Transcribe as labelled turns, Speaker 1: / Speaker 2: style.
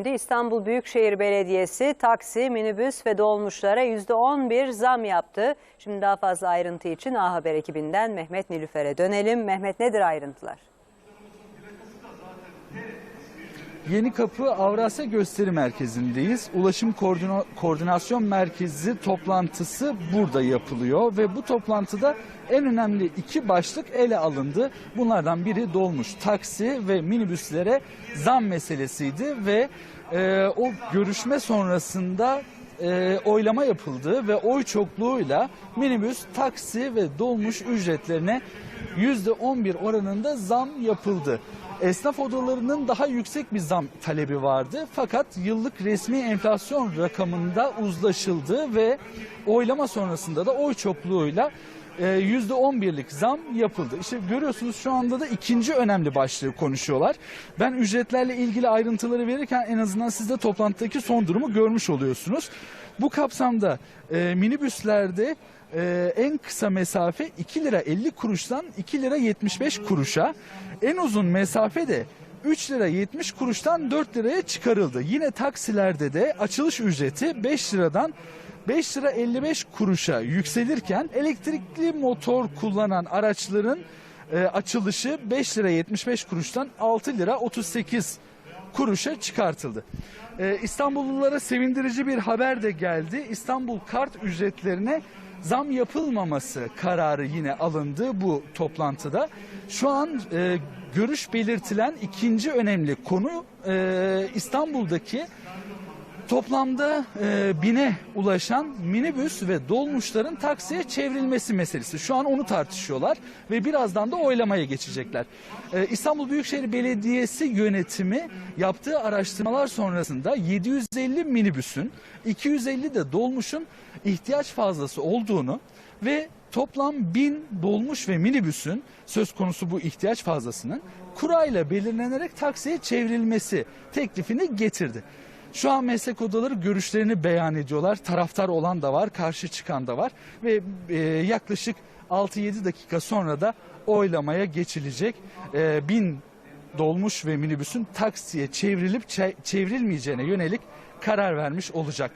Speaker 1: Şimdi İstanbul Büyükşehir Belediyesi taksi, minibüs ve dolmuşlara %11 zam yaptı. Şimdi daha fazla ayrıntı için A Haber ekibinden Mehmet Nilüfer'e dönelim. Mehmet nedir ayrıntılar?
Speaker 2: Yeni Kapı Avrasya Gösteri Merkezi'ndeyiz. Ulaşım Koordina- Koordinasyon Merkezi toplantısı burada yapılıyor ve bu toplantıda en önemli iki başlık ele alındı. Bunlardan biri dolmuş taksi ve minibüslere zam meselesiydi ve e, o görüşme sonrasında e, oylama yapıldı ve oy çokluğuyla minibüs, taksi ve dolmuş ücretlerine %11 oranında zam yapıldı. Esnaf odalarının daha yüksek bir zam talebi vardı. Fakat yıllık resmi enflasyon rakamında uzlaşıldı ve oylama sonrasında da oy çokluğuyla e, %11'lik zam yapıldı. İşte görüyorsunuz şu anda da ikinci önemli başlığı konuşuyorlar. Ben ücretlerle ilgili ayrıntıları verirken en azından siz de toplantıdaki son durumu görmüş oluyorsunuz. Bu kapsamda e, minibüslerde e, en kısa mesafe 2 lira 50 kuruştan 2 lira 75 kuruşa, en uzun mesafe de 3 lira 70 kuruştan 4 liraya çıkarıldı. Yine taksilerde de açılış ücreti 5 liradan 5 lira 55 kuruşa yükselirken elektrikli motor kullanan araçların e, açılışı 5 lira 75 kuruştan 6 lira 38 kuruşa çıkartıldı. Ee, İstanbullulara sevindirici bir haber de geldi. İstanbul kart ücretlerine zam yapılmaması kararı yine alındı bu toplantıda. Şu an e, görüş belirtilen ikinci önemli konu e, İstanbul'daki Toplamda e, bine ulaşan minibüs ve dolmuşların taksiye çevrilmesi meselesi. Şu an onu tartışıyorlar ve birazdan da oylamaya geçecekler. E, İstanbul Büyükşehir Belediyesi yönetimi yaptığı araştırmalar sonrasında 750 minibüsün 250 de dolmuşun ihtiyaç fazlası olduğunu ve toplam 1000 dolmuş ve minibüsün söz konusu bu ihtiyaç fazlasının kurayla belirlenerek taksiye çevrilmesi teklifini getirdi. Şu an meslek odaları görüşlerini beyan ediyorlar. Taraftar olan da var, karşı çıkan da var ve e, yaklaşık 6-7 dakika sonra da oylamaya geçilecek. E, bin dolmuş ve minibüsün taksiye çevrilip çe- çevrilmeyeceğine yönelik karar vermiş olacak.